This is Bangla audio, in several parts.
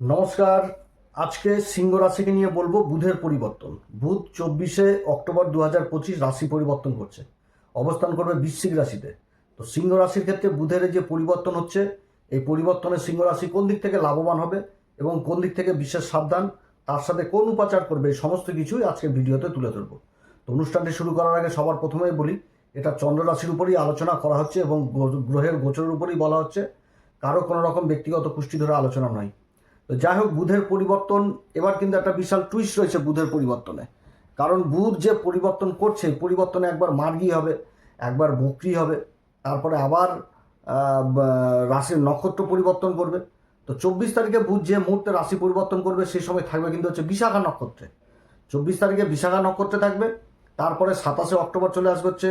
নমস্কার। আজকে সিংহ রাশিকে নিয়ে বলব বুধের পরিবর্তন। বুধ চব্বিশে অক্টোবর দু হাজার পঁচিশ রাশি পরিবর্তন করছে। অবস্থান করবে বৃশ্চিক রাশিতে। তো সিংহ রাশির ক্ষেত্রে বুধের যে পরিবর্তন হচ্ছে, এই পরিবর্তনে সিংহ রাশি কোন দিক থেকে লাভবান হবে এবং কোন দিক থেকে বিশেষ সাবধান, তার সাথে কোন উপাচার করবে, এই সমস্ত কিছুই আজকে ভিডিওতে তুলে ধরবো। তো অনুষ্ঠানটি শুরু করার আগে সবার প্রথমেই বলি, এটা চন্দ্র রাশির উপরই আলোচনা করা হচ্ছে এবং গ্রহের গোচরের উপরই বলা হচ্ছে। কারও কোনো রকম ব্যক্তিগত পুষ্টি ধরে আলোচনা নয়। তো যাই হোক, বুধের পরিবর্তন, এবার কিন্তু একটা বিশাল টুইস্ট রয়েছে বুধের পরিবর্তনে। কারণ বুধ যে পরিবর্তন করছে পরিবর্তনে একবার মার্গি হবে, একবার বকরি হবে, তারপরে আবার রাশির নক্ষত্র পরিবর্তন করবে। তো চব্বিশ তারিখে বুধ যে মুহূর্তে রাশি পরিবর্তন করবে, সেই সময় থাকবে কিন্তু হচ্ছে বিশাখা নক্ষত্রে। চব্বিশ তারিখে বিশাখা নক্ষত্রে থাকবে, তারপরে সাতাশে অক্টোবর চলে আসবে হচ্ছে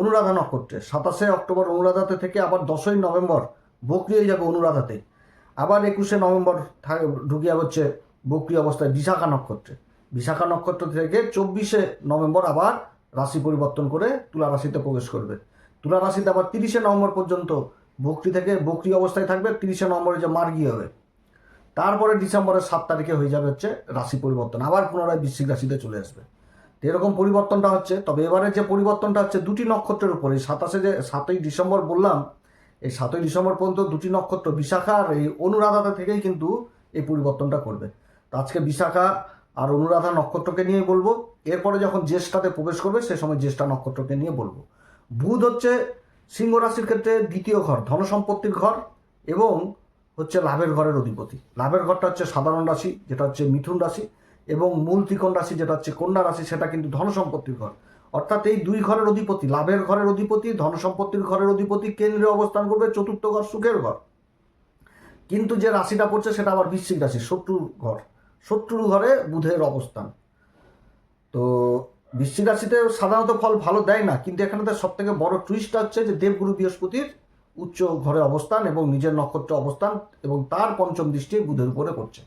অনুরাধা নক্ষত্রে। সাতাশে অক্টোবর অনুরাধাতে থেকে আবার দশই নভেম্বর বকরি হয়ে যাবে অনুরাধাতে। আবার একুশে নভেম্বর থা- ঢুকে যাবে হচ্ছে বকরি অবস্থায় বিশাখা নক্ষত্রে। বিশাখা নক্ষত্র থেকে চব্বিশে নভেম্বর আবার রাশি পরিবর্তন করে তুলা রাশিতে প্রবেশ করবে। তুলা রাশিতে আবার তিরিশে নভেম্বর পর্যন্ত বকরি থেকে বকরি অবস্থায় থাকবে, তিরিশে নভেম্বরে যে মার্গি হবে। তারপরে ডিসেম্বরের সাত তারিখে হয়ে যাবে হচ্ছে রাশি পরিবর্তন, আবার পুনরায় বৃশ্চিক রাশিতে চলে আসবে। তো এরকম পরিবর্তনটা হচ্ছে, তবে এবারে যে পরিবর্তনটা হচ্ছে দুটি নক্ষত্রের উপরে সাতাশে যে সাতই ডিসেম্বর বললাম এই সাতই ডিসেম্বর পর্যন্ত দুটি নক্ষত্র, বিশাখা আর এই অনুরাধাটা থেকেই কিন্তু এই পরিবর্তনটা করবে তো আজকে বিশাখা আর অনুরাধা নক্ষত্রকে নিয়ে বলব। এরপরে যখন জ্যেষ্ঠাতে প্রবেশ করবে, সে সময় জ্যেষ্ঠা নক্ষত্রকে নিয়ে বলব। বুধ হচ্ছে সিংহ রাশির ক্ষেত্রে দ্বিতীয় ঘর, ধনসম্পত্তির ঘর এবং হচ্ছে লাভের ঘরের অধিপতি। লাভের ঘরটা হচ্ছে সাধারণ রাশি, যেটা হচ্ছে মিথুন রাশি এবং মূল ত্রিকোণ রাশি, যেটা হচ্ছে কন্যা রাশি, সেটা কিন্তু ধনসম্পত্তির ঘর। অর্থাৎ এই দুই ঘরের অধিপতি, লাভের ঘরের অধিপতি, ধন সম্পত্তির ঘরের অধিপতি, কেন্দ্রে অবস্থান করবে চতুর্থ ঘর, সুখের ঘর। কিন্তু যে রাশিটা পড়ছে সেটা আবার বৃশ্চিক রাশি, শত্রুর ঘর। শত্রুর ঘরে বুধের অবস্থান। তো বৃশ্চিক রাশিতে সাধারণত ফল ভালো দেয় না, কিন্তু এখানে তো সব থেকে বড় টুইস্ট হচ্ছে যে দেবগুরু বৃহস্পতির উচ্চ ঘরে অবস্থান এবং নিজের নক্ষত্র অবস্থান এবং তার পঞ্চম দৃষ্টি বুধের উপরে পড়ছে।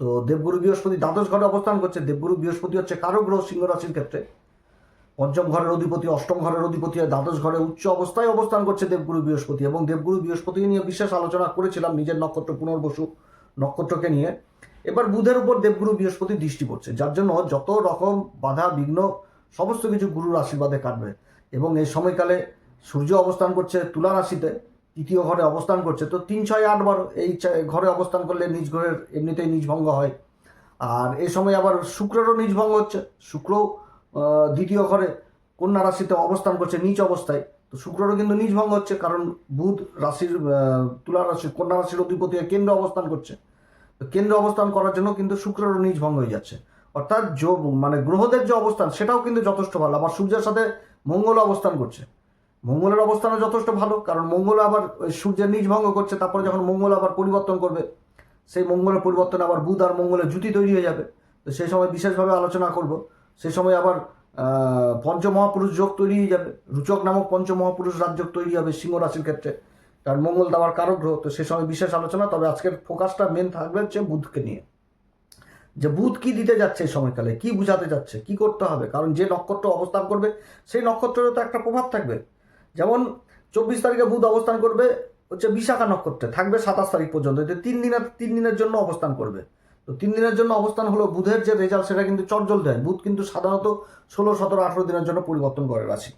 তো দেবগুরু বৃহস্পতি দ্বাদশ ঘরে অবস্থান করছে, দেবগুরু বৃহস্পতি হচ্ছে কারও গ্রহ সিংহ রাশির ক্ষেত্রে। পঞ্চম ঘরের অধিপতি অষ্টম ঘরের অধিপতি দ্বাদশ ঘরে উচ্চ অবস্থায় অবস্থান করছে দেবগুরু বৃহস্পতি এবং দেবগুরু বৃহস্পতি নিয়ে বিশেষ আলোচনা করেছিলাম নিজের নক্ষত্র পুনর্বসু নক্ষত্রকে নিয়ে। এবার বুধের উপর দেবগুরু বৃহস্পতি দৃষ্টি পড়ছে যার জন্য যত রকম বাধা বিঘ্ন সমস্ত কিছু গুরুর আশীর্বাদে কাটবে এবং এই সময়কালে সূর্য অবস্থান করছে তুলা রাশিতে তৃতীয় ঘরে অবস্থান করছে। তো তিন ছয় আট বার এই ঘরে অবস্থান করলে নিজ ঘরের এমনিতেই নিজ ভঙ্গ হয়। আর এই সময় আবার শুক্রেরও নিজ ভঙ্গ হচ্ছে শুক্র আহ, দ্বিতীয় ঘরে কন্যা রাশিতে অবস্থান করছে নিচ অবস্থায়। তো শুক্রেরও কিন্তু নিজ ভঙ্গ হচ্ছে কারণ বুধ রাশির তুলা রাশির কন্যা রাশির অধিপতি কেন্দ্র অবস্থান করছে। তো কেন্দ্র অবস্থান করার জন্য কিন্তু শুক্রেরও নিজ ভঙ্গ হয়ে যাচ্ছে। অর্থাৎ যো মানে গ্রহদের যে অবস্থান, সেটাও কিন্তু যথেষ্ট ভালো। আবার সূর্যের সাথে মঙ্গল অবস্থান করছে। মঙ্গলের অবস্থানও যথেষ্ট ভালো, কারণ মঙ্গল আবার সূর্যের নিজ ভঙ্গ করছে, তারপরে যখন মঙ্গল আবার পরিবর্তন করবে, সেই মঙ্গলের পরিবর্তনে আবার বুধ আর মঙ্গলের জুতি তৈরি হয়ে যাবে। তো সেই সময় বিশেষভাবে আলোচনা করব। সেই সময় আবার পঞ্চমহাপুরুষ যোগ তৈরি হয়ে যাবে। রুচক নামক পঞ্চমহাপুরুষ রাজযোগ তৈরি হবে সিংহ রাশির ক্ষেত্রে। কারণ মঙ্গল দেওয়ার কারক গ্রহ, তো সে সময় বিশেষ আলোচনা, তবে আজকের ফোকাসটা মেন থাকবে হচ্ছে বুধকে নিয়ে। যে বুধ কি দিতে যাচ্ছে এই সময়কালে, কি বুঝাতে যাচ্ছে, কি করতে হবে, কারণ যে নক্ষত্র অবস্থান করবে, সেই নক্ষত্রেরও তো একটা প্রভাব থাকবে। যেমন চব্বিশ তারিখে বুধ অবস্থান করবে হচ্ছে বিশাখা নক্ষত্রে, থাকবে সাতাশ তারিখ পর্যন্ত তিন দিনের তিন দিনের জন্য অবস্থান করবে। তো তিন দিনের জন্য অবস্থান হলো বুধের, যে রেজাল্ট সেটা কিন্তু চটজল দেয় বুধ কিন্তু সাধারণত ষোলো, সতেরো, আঠেরো দিনের জন্য পরিবর্তন করে রাশি।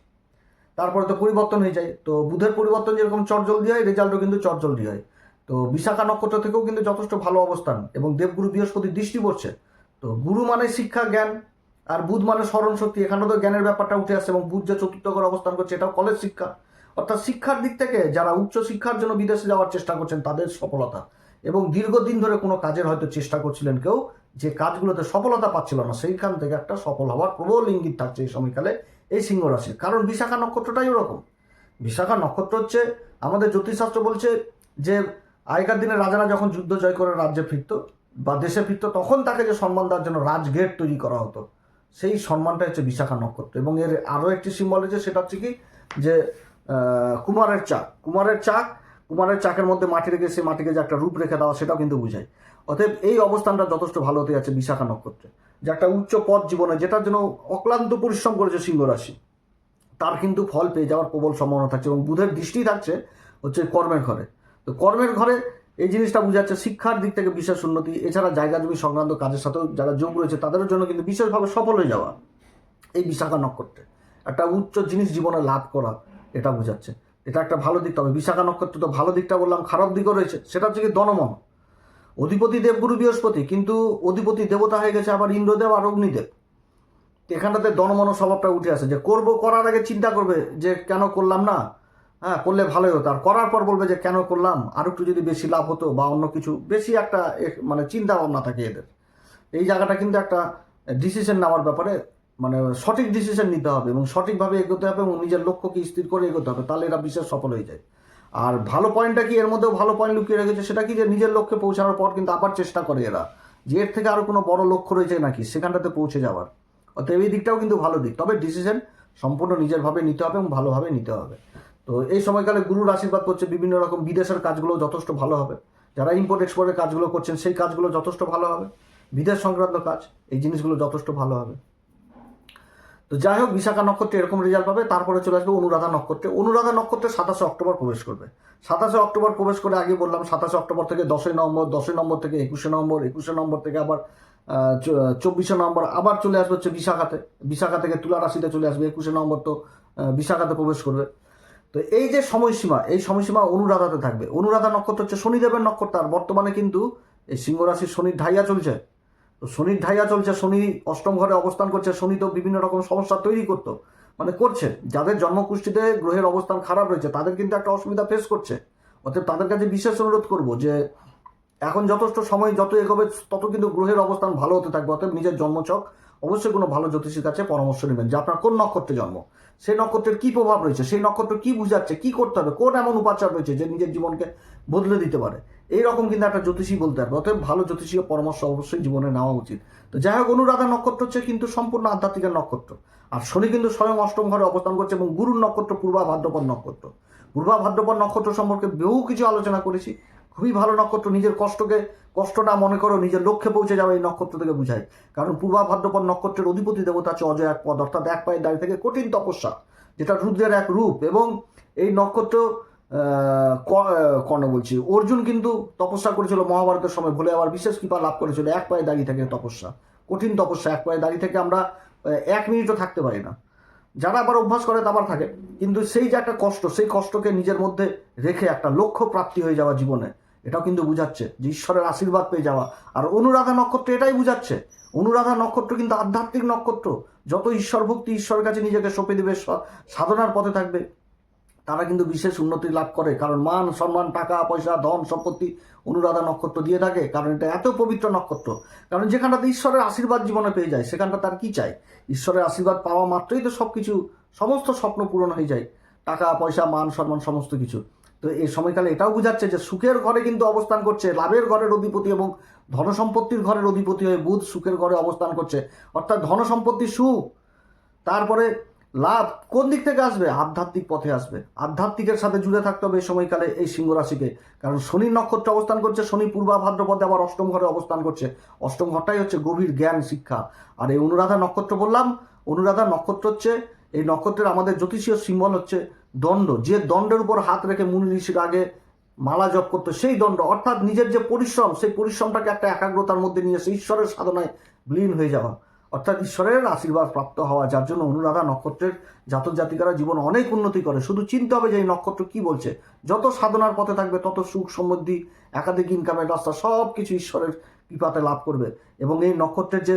তারপরে তো পরিবর্তন হয়ে যায়। তো বুধের পরিবর্তন যেরকম চটজলদি হয়, রেজাল্টও কিন্তু চটজলদি হয়। তো বিশাখা নক্ষত্র থেকেও কিন্তু যথেষ্ট ভালো অবস্থান এবং দেবগুরু বৃহস্পতি দৃষ্টি পড়ছে। তো গুরু মানে শিক্ষা, জ্ঞান, আর বুধ মানে স্মরণ শক্তি। এখানে তো জ্ঞানের ব্যাপারটা উঠে আসে এবং বুধ যে চতুর্থ ঘরে অবস্থান করছে, এটাও কলেজ শিক্ষা। অর্থাৎ শিক্ষার দিক থেকে যারা উচ্চ শিক্ষার জন্য বিদেশে যাওয়ার চেষ্টা করছেন, তাদের সফলতা। এবং দীর্ঘদিন ধরে কোনো কাজের হয়তো চেষ্টা করছিলেন কেউ, যে কাজগুলোতে সফলতা পাচ্ছিল না, সেইখান থেকে একটা সফল হওয়ার প্রবল ইঙ্গিত থাকছে এই সময়কালে এই সিংহ রাশির। কারণ বিশাখা নক্ষত্রটাই ওরকম। বিশাখা নক্ষত্র হচ্ছে, আমাদের জ্যোতিষশাস্ত্র বলছে যে আগেকার দিনে রাজারা যখন যুদ্ধ জয় করে রাজ্যে ফিরত বা দেশে ফিরত, তখন তাকে যে সম্মান দেওয়ার জন্য রাজগেট তৈরি করা হতো, সেই সম্মানটা হচ্ছে বিশাখা নক্ষত্র। এবং এর আরও একটি সিম্বল হচ্ছে সেটা হচ্ছে কি? যে কুমারের চাক। কুমারের চাক কুমারের চাকের মধ্যে মাটি রেখে সেই মাটিকে যে একটা রূপ রেখে দেওয়া, সেটাও কিন্তু বুঝায়। অতএব এই অবস্থানটা যথেষ্ট ভালো হতে যাচ্ছে বিশাখা নক্ষত্রে। যে একটা উচ্চ পথ জীবনে, যেটার জন্য অক্লান্ত পরিশ্রম করেছে সিংহ রাশি, তার কিন্তু ফল পেয়ে যাওয়ার প্রবল সম্ভাবনা থাকছে এবং বুধের দৃষ্টি থাকছে হচ্ছে কর্মের ঘরে। তো কর্মের ঘরে এই জিনিসটা বোঝাচ্ছে শিক্ষার দিক থেকে বিশেষ উন্নতি, এছাড়া জায়গা জমি সংক্রান্ত কাজের সাথেও যারা যোগ রয়েছে তাদের জন্য কিন্তু বিশেষভাবে সফল হয়ে যাওয়া। এই বিশাখা নক্ষত্রে। একটা উচ্চ জিনিস জীবনে লাভ করা, এটা বোঝাচ্ছে। এটা একটা ভালো দিক, তবে বিশাখা নক্ষত্র তো ভালো দিকটা বললাম, খারাপ দিকও রয়েছে। সেটা হচ্ছে কি দনমন। অধিপতি দেবগুরু বৃহস্পতি, কিন্তু অধিপতি দেবতা হয়ে গেছে আবার ইন্দ্রদেব আর অগ্নিদেব। এখানটাতে দনমন স্বভাবটা উঠে আসে যে করব, করার আগে চিন্তা করবে যে কেন করলাম না? হ্যাঁ করলে ভালোই হতো। আর করার পর বলবে যে কেন করলাম? আর একটু যদি বেশি লাভ হতো বা অন্য কিছু, বেশি একটা মানে চিন্তা ভাবনা থাকে এদের। এই জায়গাটা কিন্তু একটা ডিসিশন নেওয়ার ব্যাপারে মানে সঠিক ডিসিশন নিতে হবে এবং সঠিকভাবে এগোতে হবে এবং নিজের লক্ষ্যকে স্থির করে এগোতে হবে, তাহলে এরা বিশেষ সফল হয়ে যায়। আর ভালো পয়েন্টটা কি? এর মধ্যেও ভালো পয়েন্ট লুকিয়ে রেখেছে সেটা কি? যে নিজের লক্ষ্যে পৌঁছানোর পর কিন্তু আবার চেষ্টা করে এরা। যে এর থেকে আরও কোনো বড় লক্ষ্য রয়েছে নাকি? সেখানটাতে পৌঁছে যাওয়ার। অতএব এই দিকটাও কিন্তু ভালো দিক। তবে ডিসিশন সম্পূর্ণ নিজেরভাবে নিতে হবে এবং ভালোভাবে নিতে হবে। তো এই সময়কালে গুরুর আশীর্বাদ করছে বিভিন্ন রকম বিদেশের কাজগুলো যথেষ্ট ভালো হবে। যারা ইম্পোর্ট এক্সপোর্টের কাজগুলো করছেন, সেই কাজগুলো যথেষ্ট ভালো হবে। বিদেশ সংক্রান্ত কাজ, এই জিনিসগুলো যথেষ্ট ভালো হবে। তো যাই হোক, বিশাখা নক্ষত্রে এরকম রেজাল্ট পাবে, তারপরে চলে আসবে অনুরাধা নক্ষত্রে। অনুরাধা নক্ষত্রে সাতাশে অক্টোবর প্রবেশ করবে। সাতাশে অক্টোবর প্রবেশ করে আগে বললাম, সাতাশে অক্টোবর থেকে দশই নভেম্বর দশই নম্বর থেকে একুশে নম্বর একুশে নম্বর থেকে আবার চব্বিশে নম্বর আবার চলে আসবে হচ্ছে বিশাখাতে। বিশাখা থেকে তুলা রাশিতে চলে আসবে, একুশে নম্বর তো বিশাখাতে প্রবেশ করবে। তো এই যে সময়সীমা, এই সময়সীমা অনুরাধাতে থাকবে। অনুরাধা নক্ষত্র হচ্ছে শনিদেবের নক্ষত্র, আর বর্তমানে কিন্তু এই সিংহ রাশির শনির ঢাইয়া চলছে। তো শনির ঢাইয়া চলছে, শনি অষ্টম ঘরে অবস্থান করছে, শনি তো বিভিন্ন রকম সমস্যা তৈরি করতো। মানে করছে, যাদের জন্মকুষ্ঠিতে গ্রহের অবস্থান খারাপ রয়েছে, তাদের কিন্তু একটা অসুবিধা ফেস করছে। অতএব তাদের কাছে বিশেষ অনুরোধ করব যে, এখন যথেষ্ট সময় যত এগোবে, তত কিন্তু গ্রহের অবস্থান ভালো হতে থাকবে। অতএব নিজের জন্মছক অবশ্যই কোনো ভালো জ্যোতিষীর কাছে পরামর্শ নেবেন যে, আপনার কোন নক্ষত্রে জন্ম? সেই নক্ষত্রের কি প্রভাব রয়েছে? সেই নক্ষত্র কি বুঝাচ্ছে? কি করতে হবে? কোন এমন উপাচার রয়েছে যে নিজের জীবনকে বদলে দিতে পারে? এই রকম কিন্তু একটা জ্যোতিষী বলতে পারবে। অতএব ভালো জ্যোতিষীয় পরামর্শ অবশ্যই জীবনে নেওয়া উচিত। তো যাই হোক অনুরাধা নক্ষত্র হচ্ছে কিন্তু সম্পূর্ণ আধ্যাত্মিকের নক্ষত্র। আর শনি কিন্তু স্বয়ং অষ্টম ঘরে অবস্থান করছে এবং গুরুর নক্ষত্র পূর্বা ভাদ্রপদ নক্ষত্র। পূর্বা ভাদ্রপদ নক্ষত্র সম্পর্কে বহু কিছু আলোচনা করেছি। খুবই ভালো নক্ষত্র, নিজের কষ্টকে কষ্ট না মনে করো নিজের লক্ষ্যে পৌঁছে যাবে এই নক্ষত্র থেকে বুঝায় কারণ পূর্বা ভাদ্রপদ নক্ষত্রের অধিপতি দেবতা আছে অজয় এক পদ, অর্থাৎ এক পায়ের দাঁড়িয়ে থেকে কঠিন তপস্যা, যেটা রুদ্রের এক রূপ। এবং এই নক্ষত্র কর্ণ বলছি। অর্জুন কিন্তু তপস্যা করেছিল মহাভারতের সময়, বলে আবার বিশেষ কৃপা লাভ করেছিল, এক পায়ে দাঁড়িয়ে থেকে তপস্যা। কঠিন তপস্যা, এক পায়ে দাঁড়িয়ে থেকে আমরা এক মিনিটও থাকতে পারি না। যারা আবার অভ্যাস করে আবার থাকে, কিন্তু সেই যে একটা কষ্ট, সেই কষ্টকে নিজের মধ্যে রেখে একটা লক্ষ্য প্রাপ্তি হয়ে যাওয়া জীবনে, এটাও কিন্তু বুঝাচ্ছে যে ঈশ্বরের আশীর্বাদ পেয়ে যাওয়া। আর অনুরাধা নক্ষত্র এটাই বুঝাচ্ছে। অনুরাধা নক্ষত্র কিন্তু আধ্যাত্মিক নক্ষত্র। যত ঈশ্বর ভক্তি ঈশ্বরের কাছে নিজেকে সঁপে দেবে সাধনার পথে থাকবে। তারা কিন্তু বিশেষ উন্নতি লাভ করে, কারণ মান, সম্মান, টাকা, পয়সা, ধন, সম্পত্তি, অনুরাধা নক্ষত্র দিয়ে থাকে, কারণ এটা এত পবিত্র নক্ষত্র। কারণ যেখানটাতে ঈশ্বরের আশীর্বাদ জীবনে পেয়ে যায় সেখানটা তার কি চাই ঈশ্বরের আশীর্বাদ পাওয়া মাত্রই তো সব কিছু সমস্ত স্বপ্ন পূরণ হয়ে যায়, টাকা, পয়সা, মান, সম্মান, সমস্ত কিছু। তো এই সময়কালে এটাও বোঝাচ্ছে যে সুখের ঘরে কিন্তু অবস্থান করছে, লাভের ঘরের অধিপতি এবং ধনসম্পত্তির ঘরের অধিপতি হয়ে বুধ সুখের ঘরে অবস্থান করছে। অর্থাৎ ধনসম্পত্তির সুখ, তারপরে লাভ কোন দিক থেকে আসবে? আধ্যাত্মিক পথে আসবে। আধ্যাত্মিকের সাথে জুড়ে থাকতে হবে এই সময়কালে এই সিংহ রাশিকে। কারণ শনির নক্ষত্র অবস্থান করছে, শনি পূর্বা ভাদ্রপদে আবার অষ্টম ঘরে অবস্থান করছে। অষ্টম ঘরটাই হচ্ছে গভীর জ্ঞান, শিক্ষা। আর এই অনুরাধা নক্ষত্র বললাম, অনুরাধা নক্ষত্র হচ্ছে, এই নক্ষত্রের আমাদের জ্যোতিষীয় সিম্বল হচ্ছে দণ্ড। যে দণ্ডের উপর হাত রেখে মুনি ঋষির আগে মালা জপ করতো, সেই দণ্ড, অর্থাৎ নিজের যে পরিশ্রম, সেই পরিশ্রমটাকে একটা একাগ্রতার মধ্যে নিয়ে এসে ঈশ্বরের সাধনায় বিলীন হয়ে যাওয়া। অর্থাৎ ঈশ্বরের আশীর্বাদ প্রাপ্ত হওয়া, যার জন্য অনুরাধা নক্ষত্রের জাতক জাতিকারা জীবন অনেক উন্নতি করে। শুধু চিনতে হবে যে এই নক্ষত্র কি বলছে। যত সাধনার পথে থাকবে, তত সুখ সমৃদ্ধি, একাধিক ইনকামের রাস্তা সব কিছু ঈশ্বরের কৃপাতে লাভ করবে। এবং এই নক্ষত্রের যে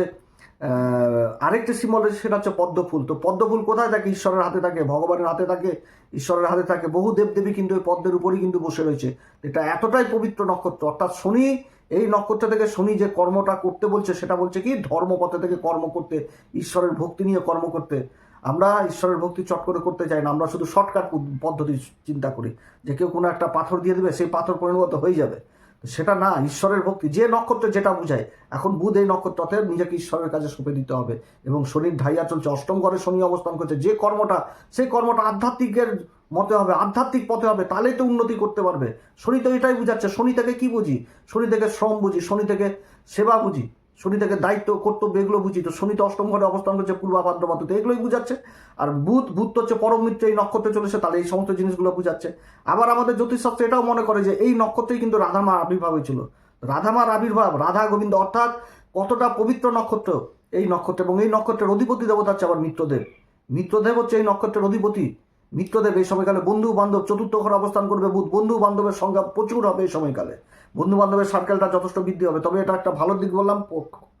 আরেকটি সিম্বল রয়েছে, সেটা হচ্ছে পদ্মফুল তো পদ্মফুল কোথায় থাকে? ঈশ্বরের হাতে থাকে, ভগবানের হাতে থাকে, ঈশ্বরের হাতে থাকে। বহু দেবদেবী কিন্তু এই পদ্মের উপরই কিন্তু বসে রয়েছে। এটা এতটাই পবিত্র নক্ষত্র। অর্থাৎ শনি এই নক্ষত্র থেকে শনি যে কর্মটা করতে বলছে, সেটা বলছে কি? ধর্মপথে থেকে কর্ম করতে, ঈশ্বরের ভক্তি নিয়ে কর্ম করতে। আমরা ঈশ্বরের ভক্তি চট করে করতে চাই না, আমরা শুধু শর্টকাট পদ্ধতি চিন্তা করি। যে কেউ কোনো একটা পাথর দিয়ে দেবে, সেই পাথর পরিণত হয়ে যাবে। সেটা না, ঈশ্বরের ভক্তি। যে নক্ষত্র যেটা বুঝায়, এখন বুধ এই নক্ষত্রতে নিজেকে ঈশ্বরের কাছে সঁপে দিতে হবে। এবং শনির ঢাইয়া চলছে, অষ্টম ঘরে শনি অবস্থান করছে, যে কর্মটা, সেই কর্মটা আধ্যাত্মিকের মতে হবে, আধ্যাত্মিক পথে হবে, তাহলেই তো উন্নতি করতে পারবে। শনি তো এটাই বুঝাচ্ছে, শনি থেকে কী বুঝি? শনি থেকে শ্রম বুঝি, শনি থেকে সেবা বুঝি। শনি থেকে দায়িত্ব, কর্তব্য, এগুলো বুঝি। তো শনি তো অষ্টম ঘরে অবস্থান করছে পূর্বা ভাদ্রপদ তো এগুলোই বুঝাচ্ছে। আর বুধ বুধ তো হচ্ছে পরম মিত্র, এই নক্ষত্রে চলেছে, তাহলে এই সমস্ত জিনিসগুলো বুঝাচ্ছে। আবার আমাদের জ্যোতিষশাস্ত্র এটাও মনে করে যে এই নক্ষত্রেই কিন্তু রাধামার আবির্ভাব হয়েছিল। রাধামার আবির্ভাব, রাধা গোবিন্দ, অর্থাৎ কতটা পবিত্র নক্ষত্র এই নক্ষত্র, এবং এই নক্ষত্রের অধিপতি দেবতা হচ্ছে আবার মিত্রদেব। মিত্রদেব হচ্ছে এই নক্ষত্রের অধিপতি। মিত্রদেব এই সময়কালে বন্ধু বান্ধব চতুর্থ ঘরে অবস্থান করবে বুধ। বন্ধু বান্ধবের সংখ্যা প্রচুর হবে এই সময়কালে। বন্ধু বান্ধবের সার্কেলটা যথেষ্ট বৃদ্ধি হবে। তবে এটা একটা ভালো দিক বললাম।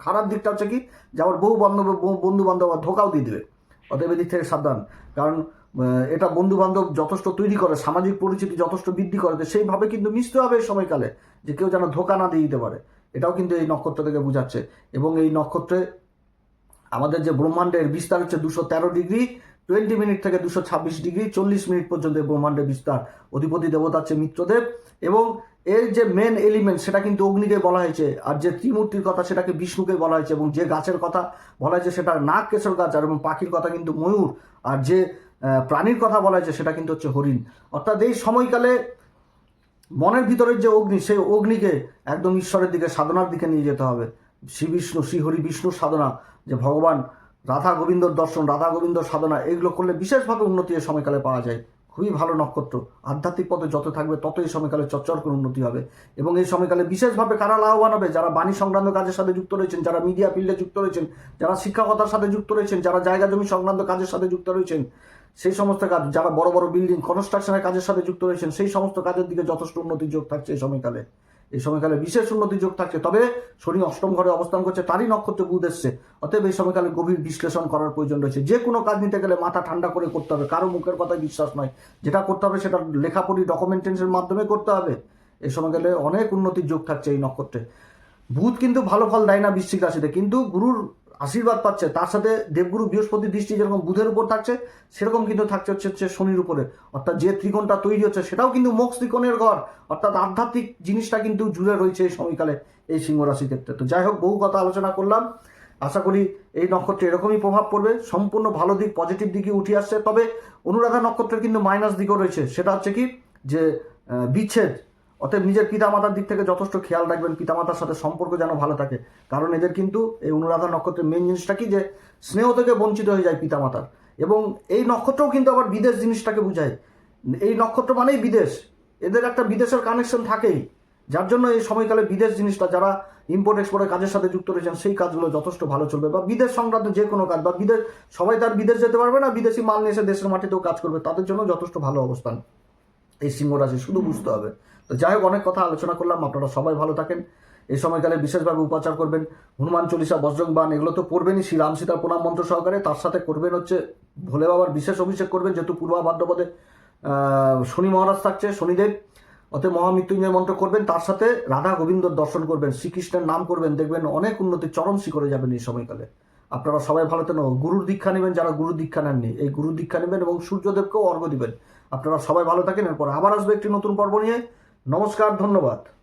খারাপ দিকটা হচ্ছে কি? যে আবার বহু বান্ধব বন্ধু বান্ধব ধোকাও দিয়ে দেবে। অতএব এদিক থেকে সাবধান। কারণ এটা বন্ধু বান্ধব যথেষ্ট তৈরি করে, সামাজিক পরিচিতি যথেষ্ট বৃদ্ধি করে সেইভাবে কিন্তু মিশতে হবে সময়কালে, যে কেউ যেন ধোকা না দিয়ে দিতে পারে। এটাও কিন্তু এই নক্ষত্র থেকে বোঝাচ্ছে। এবং এই নক্ষত্রে আমাদের যে ব্রহ্মাণ্ডের বিস্তার হচ্ছে দুশো তেরো ডিগ্রি টোয়েন্টি মিনিট থেকে দুশো ছাব্বিশ ডিগ্রি, চল্লিশ মিনিট পর্যন্ত ব্রহ্মাণ্ডের বিস্তার। অধিপতি দেবতা হচ্ছে মিত্রদেব এবং এর যে মেন এলিমেন্ট সেটা কিন্তু অগ্নিকে বলা হয়েছে আর যে ত্রিমূর্তির কথা সেটাকে বিষ্ণুকে বলা হয়েছে এবং যে গাছের কথা বলা হয়েছে সেটা নাগ কেশর গাছ আর এবং পাখির কথা কিন্তু ময়ূর আর যে প্রাণীর কথা বলা হয়েছে সেটা কিন্তু হচ্ছে হরিণ। অর্থাৎ এই সময়কালে মনের ভিতরের যে অগ্নি সেই অগ্নিকে একদম ঈশ্বরের দিকে সাধনার দিকে নিয়ে যেতে হবে। শ্রী বিষ্ণু শ্রীহরি বিষ্ণুর সাধনা যে ভগবান রাধা গোবিন্দর দর্শন, রাধা গোবিন্দর সাধনা, এগুলো করলে বিশেষভাবে উন্নতি এই সময়কালে পাওয়া যায়। খুবই ভালো নক্ষত্র। আধ্যাত্মিক পথে যত থাকবে তত এই সময়কালে চচ্চর করে উন্নতি হবে। এবং এই সময়কালে বিশেষভাবে কারা লাভবান হবে, যারা বাণী সংক্রান্ত কাজের সাথে যুক্ত রয়েছেন, যারা মিডিয়া ফিল্ডে যুক্ত রয়েছেন, যারা শিক্ষকতার সাথে যুক্ত রয়েছেন, যারা জায়গা জমি সংক্রান্ত কাজের সাথে যুক্ত রয়েছেন, সেই সমস্ত কাজ, যারা বড় বড় বিল্ডিং কনস্ট্রাকশনের কাজের সাথে যুক্ত রয়েছেন, সেই সমস্ত কাজের দিকে যথেষ্ট উন্নতির যোগ থাকছে এই সময়কালে। এই সময়কালে বিশেষ উন্নতি যোগ থাকছে। তবে শনি অষ্টম ঘরে অবস্থান করছে, তারই নক্ষত্র বুধ এসছে। অতএব এই সময়কালে গভীর বিশ্লেষণ করার প্রয়োজন রয়েছে। যে কোনো কাজ নিতে গেলে মাথা ঠান্ডা করে করতে হবে। কারও মুখের কথায় বিশ্বাস নয়। যেটা করতে হবে সেটা লেখাপড়ি, ডকুমেন্টেশনের মাধ্যমে করতে হবে। এই সময়কালে অনেক উন্নতির যোগ থাকছে এই নক্ষত্রে। বুধ কিন্তু ভালো ফল দেয় না বৃশ্চিক রাশিতে। কিন্তু গুরুর আশীর্বাদ পাচ্ছে। তার সাথে দেবগুরু বৃহস্পতির দৃষ্টি যেরকম বুধের উপর থাকছে, সেরকম কিন্তু থাকছে হচ্ছে হচ্ছে শনির উপরে। অর্থাৎ যে ত্রিকোণটা তৈরি হচ্ছে, সেটাও কিন্তু মোক্ষ ত্রিকোণের ঘর। অর্থাৎ আধ্যাত্মিক জিনিসটা কিন্তু জুড়ে রয়েছে এই সময়কালে এই সিংহ রাশির ক্ষেত্রে। তো যাই হোক, বহু কথা আলোচনা করলাম। আশা করি এই নক্ষত্রে এরকমই প্রভাব পড়বে। সম্পূর্ণ ভালো দিক, পজিটিভ দিকে উঠে আসছে। তবে অনুরাধা নক্ষত্রের কিন্তু মাইনাস দিকও রয়েছে। সেটা হচ্ছে কি? যে বিচ্ছেদ। অতএব নিজের পিতামাতার দিক থেকে যথেষ্ট খেয়াল রাখবেন, পিতামাতার সাথে সম্পর্ক যেন ভালো থাকে। কারণ এদের কিন্তু এই অনুরাধা নক্ষত্রের মেন জিনিসটা কি যে, স্নেহ থেকে বঞ্চিত হয়ে যায় পিতামাতার। এবং এই নক্ষত্রও কিন্তু আবার বিদেশ জিনিসটাকে বোঝায়। এই নক্ষত্র মানেই বিদেশ। এদের একটা বিদেশের কানেকশন থাকেই। যার জন্য এই সময়কালে বিদেশ জিনিসটা, যারা ইম্পোর্ট এক্সপোর্টের কাজের সাথে যুক্ত রয়েছেন, সেই কাজগুলো যথেষ্ট ভালো চলবে। বা বিদেশ সংক্রান্ত যে কোনো কাজ, বা বিদেশ, সবাই তার বিদেশ যেতে পারবে না, বিদেশি মাল নিয়ে এসে দেশের মাটিতেও কাজ করবে, তাদের জন্য যথেষ্ট ভালো অবস্থান। এই সিংহ রাশি শুধু বুঝতে হবে। তো যাই হোক, অনেক কথা আলোচনা করলাম, আপনারা সবাই ভালো থাকেন। এই সময়কালে বিশেষভাবে উপাচার করবেন। হনুমান চল্লিশা বজ্রং বান এগুলো তো পড়বেনই। শ্রী রাম সীতার প্রণাম মন্ত্র সহকারে তার সাথে করবেন হচ্ছে ভোলে বাবার বিশেষ অভিষেক করবেন, যেহেতু পূর্বা ভাদ্রপদে শনি মহারাজ থাকছে, শনিদেব। অতএব মহামৃত্যুঞ্জয় মন্ত্র করবেন, তার সাথে রাধা গোবিন্দর দর্শন করবেন, শ্রীকৃষ্ণের নাম করবেন, দেখবেন অনেক উন্নতি চরম শিখরে যাবেন এই সময়কালে। আপনারা সবাই ভালো তেন গুরুর দীক্ষা নেবেন, যারা গুরুর দীক্ষা নেননি, এই গুরুর দীক্ষা নেবেন এবং সূর্যদেবকেও অর্ঘ্য দিবেন। আপনারা সবাই ভালো থাকেন, এরপর আবার আসবে একটি নতুন পর্ব নিয়ে। নমস্কার ধন্যবাদ।